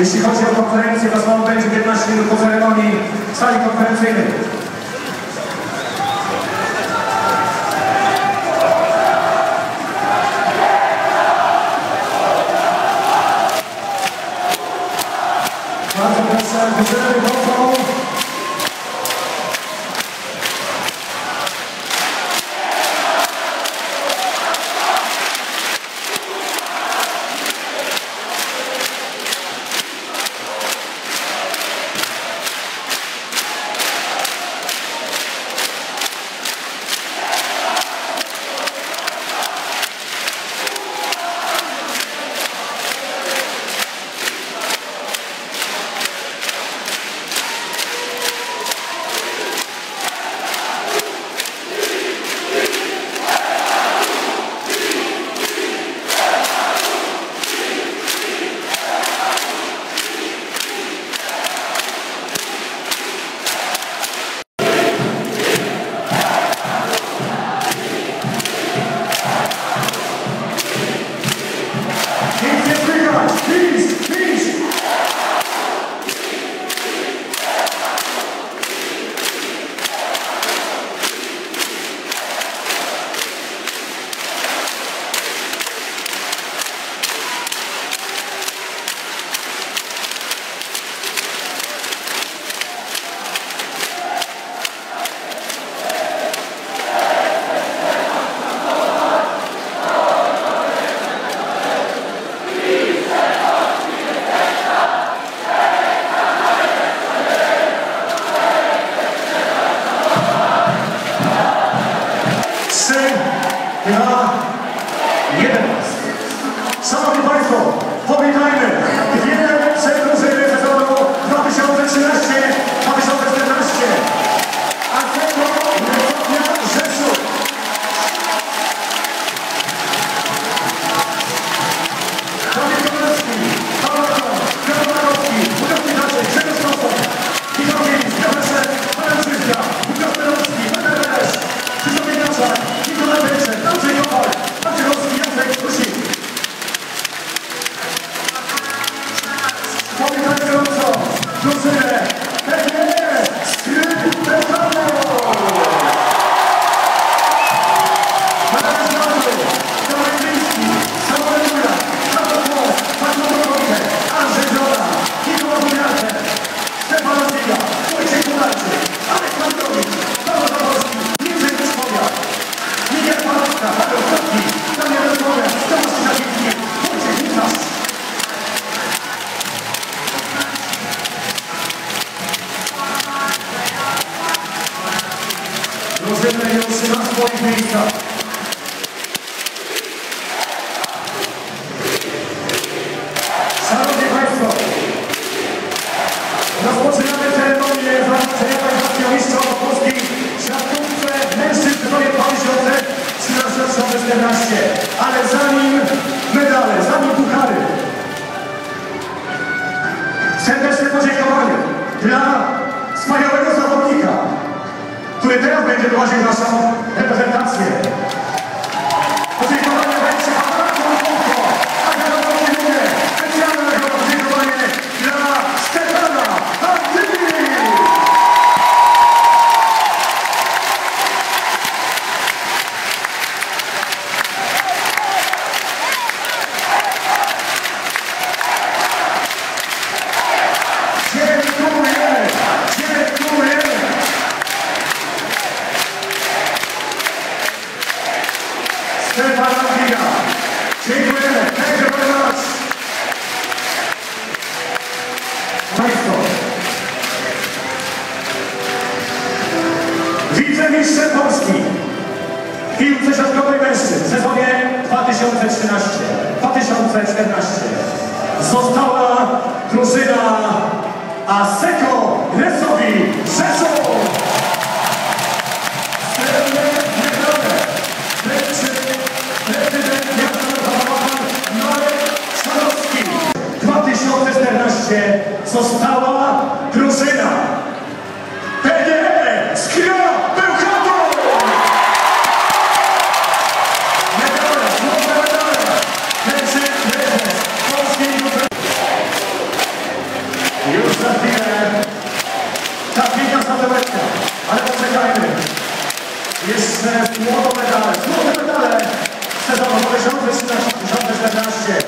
Jeśli chodzi o konferencję, to znowu będzie 15 minut po ceremonii w sali konferencyjnej. Yeah. Yeah. Drużyny już na swoich miejscach. Szanowni Państwo, rozpoczynamy ceremonię zakończenia Państwa Mistrzostw Polski w siatkówce mężczyzn w sezonie 2013-2014. Ale zanim medale, zanim puchary, serdeczne podziękowanie dla de conjugação representância. Państwo. Wicemistrzem Polski w piłce siatkowej mężczyzn w sezonie 2013-2014 została drużyna Aseko Resowi Rzeszów. Została drużyna PGE Skra Bełchatów! Medale, złote medale! Wręczy prezes Polskiej Grupy za chwilę ta piękna statuetka, ale poczekajmy. Jeszcze złote medale, złote medale sezonu 2013-2014.